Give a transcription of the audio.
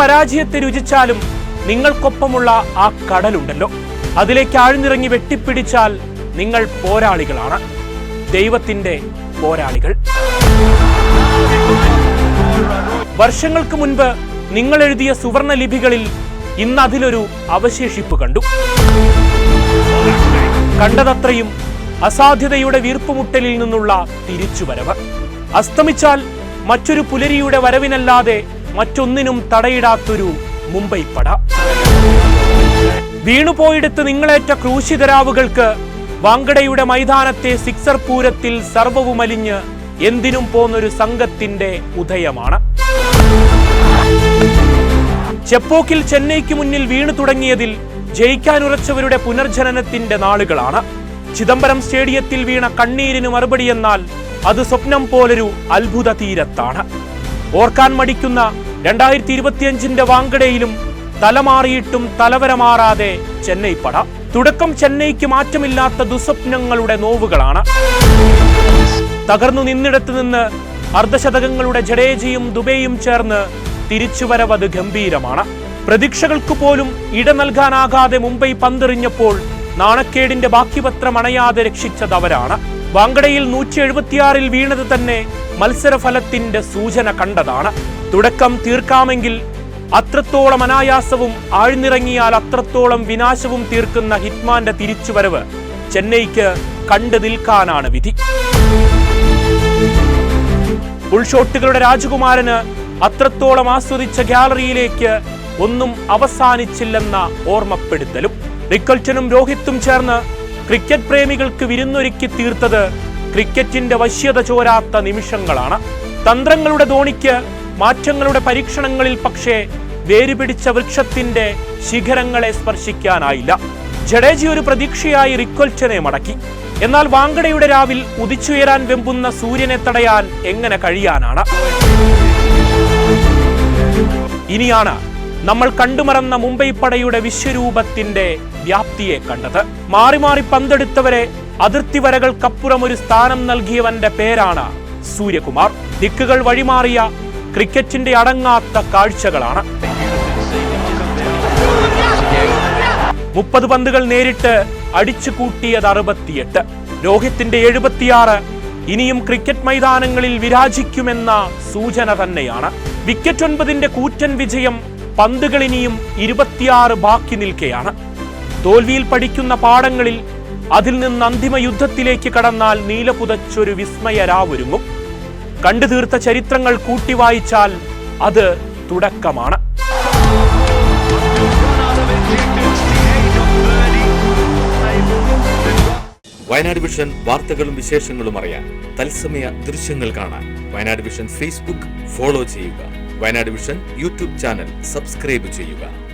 പരാജയത്തെ രുചിച്ചാലും നിങ്ങൾക്കൊപ്പമുള്ള ആ കടലുണ്ടല്ലോ. അതിലേക്ക് ആഴ്ന്നിറങ്ങി വെട്ടിപ്പിടിച്ചാൽ നിങ്ങൾ പോരാളികളാണ്. ദൈവത്തിന്റെ പോരാളികൾ. വർഷങ്ങൾക്ക് മുൻപ് നിങ്ങൾ എഴുതിയ സുവർണ ലിപികളിൽ ഇന്ന് അതിലൊരു അവശേഷിപ്പ് കണ്ടു. കണ്ടതത്രയും അസാധ്യതയുടെ വീർപ്പുമുട്ടലിൽ നിന്നുള്ള തിരിച്ചുവരവ്. അസ്തമിച്ചാൽ മറ്റൊരു പുലരിയുടെ വരവിനല്ലാതെ മറ്റൊന്നിനും തടയിടാത്തൊരു മുംബൈ പട. വീണുപോയിടത്ത് നിങ്ങളേറ്റ ക്രൂശിതരാവുകൾക്ക് വാങ്കടയുടെ മൈതാനത്തെ സിക്സർ പൂരത്തിൽ സർവവുമലിഞ്ഞ് എന്തിനും പോന്നൊരു സംഘത്തിന്റെ ഉദയമാണ്. ചെപ്പോക്കിൽ ചെന്നൈക്ക് മുന്നിൽ വീണു തുടങ്ങിയതിൽ ജയിക്കാനുറച്ചവരുടെ പുനർജനനത്തിന്റെ നാളുകളാണ്. ചിദംബരം സ്റ്റേഡിയത്തിൽ വീണ കണ്ണീരിന് മറുപടിയെന്നാൽ അത് സ്വപ്നം പോലൊരു അത്ഭുത തീരത്താണ്. ഓർക്കാൻ മടിക്കുന്ന രണ്ടായിരത്തി ഇരുപത്തിയഞ്ചിന്റെ വാങ്കടയിലും തലമാറിയിട്ടും തലവര മാറാതെ ചെന്നൈ പട. തുടക്കം ചെന്നൈക്ക് മാറ്റമില്ലാത്ത ദുസ്വപ്നങ്ങളുടെ നോവുകളാണ്. തകർന്നു നിന്നിടത്ത് നിന്ന് അർദ്ധശതകങ്ങളുടെ ജഡേജയും ദുബൈയും ചേർന്ന് തിരിച്ചുവരവത് ഗംഭീരമാണ്. പ്രതീക്ഷകൾക്ക് പോലും ഇട നൽകാനാകാതെ മുംബൈ പന്തെറിഞ്ഞപ്പോൾ നാണക്കേടിന്റെ ബാക്കിപത്രം അണയാതെ രക്ഷിച്ചത് അവരാണ് വാങ്കടയിൽ നൂറ്റി എഴുപത്തിയാറിൽ വീണത് തന്നെ മത്സരഫലത്തിന്റെ സൂചന കണ്ടതാണ്. തുടക്കം തീർക്കാമെങ്കിൽ അത്രത്തോളം അനായാസവും ആഴ്ന്നിറങ്ങിയാൽ അത്രത്തോളം വിനാശവും തീർക്കുന്ന ഹിറ്റ്മാന്റെ തിരിച്ചുവരവ് ചെന്നൈക്ക് കണ്ടു നിൽക്കാനാണ് വിധി. ഉൾഷോട്ടുകളുടെ രാജകുമാരന് അത്രത്തോളം ആസ്വദിച്ച ഗ്യാലറിയിലേക്ക് ഒന്നും അവസാനിച്ചില്ലെന്ന ഓർമ്മപ്പെടുത്തലും. റിക്കൽറ്റനും രോഹിത്തും ചേർന്ന് ക്രിക്കറ്റ് പ്രേമികൾക്ക് വിരുന്നൊരുക്കി തീർത്തത് ക്രിക്കറ്റിന്റെ വശ്യത ചോരാത്ത നിമിഷങ്ങളാണ്. തന്ത്രങ്ങളുടെ ധോണിക്ക് മാറ്റങ്ങളുടെ പരീക്ഷണങ്ങളിൽ പക്ഷേ വേരുപിടിച്ച വൃക്ഷത്തിന്റെ ശിഖരങ്ങളെ സ്പർശിക്കാനായില്ല. ജഡേജി ഒരു പ്രതീക്ഷയായി റിക്കൊൽച്ചനെ മടക്കി. എന്നാൽ വാങ്കടയുടെ രാവിൽ ഉദിച്ചുയരാൻ വെമ്പുന്ന സൂര്യനെ തടയാൻ എങ്ങനെ കഴിയാനാണ്? ഇനിയാണ് നമ്മൾ കണ്ടുമറന്ന മുംബൈ പടയുടെ വിശ്വരൂപത്തിന്റെ വ്യാപ്തിയെ കണ്ടത്. മാറി മാറി പന്തെടുത്തവരെ അതിർത്തി വരകൾക്കപ്പുറം ഒരു സ്ഥാനം നൽകിയവന്റെ പേരാണ് സൂര്യകുമാർ. ദിക്കുകൾ വഴിമാറിയ ക്രിക്കറ്റിന്റെ അടങ്ങാത്ത കാഴ്ചകളാണ്. മുപ്പത് പന്തുകൾ നേരിട്ട് അടിച്ചു കൂട്ടിയത് അറുപത്തിയെട്ട്. രോഹിത്തിന്റെ എഴുപത്തിയാറ് ഇനിയും ക്രിക്കറ്റ് മൈതാനങ്ങളിൽ വിരാജിക്കുമെന്ന സൂചന തന്നെയാണ്. വിക്കറ്റ് ഒൻപതിന്റെ കൂറ്റൻ വിജയം പന്തുകൾ ഇനിയും ഇരുപത്തിയാറ് ബാക്കി നിൽക്കെയാണ്. തോൽവിയിൽ പഠിക്കുന്ന പാഠങ്ങളിൽ അതിൽ നിന്ന് അന്തിമ യുദ്ധത്തിലേക്ക് കടന്നാൽ നീലപുതച്ചൊരു വിസ്മയരാവൊരുങ്ങും കണ്ടു തീർത്ത ചരിത്രങ്ങൾ കൂട്ടി വായിച്ചാൽ അത് തുടക്കമാണ്. വയനാട് വിഷൻ വാർത്തകളും വിശേഷങ്ങളും അറിയാൻ തത്സമയ ദൃശ്യങ്ങൾ കാണാൻ വയനാട് വിഷൻ ഫേസ്ബുക്ക് ഫോളോ ചെയ്യുക. Wayanad vision YouTube channel subscribe ചെയ്യുക.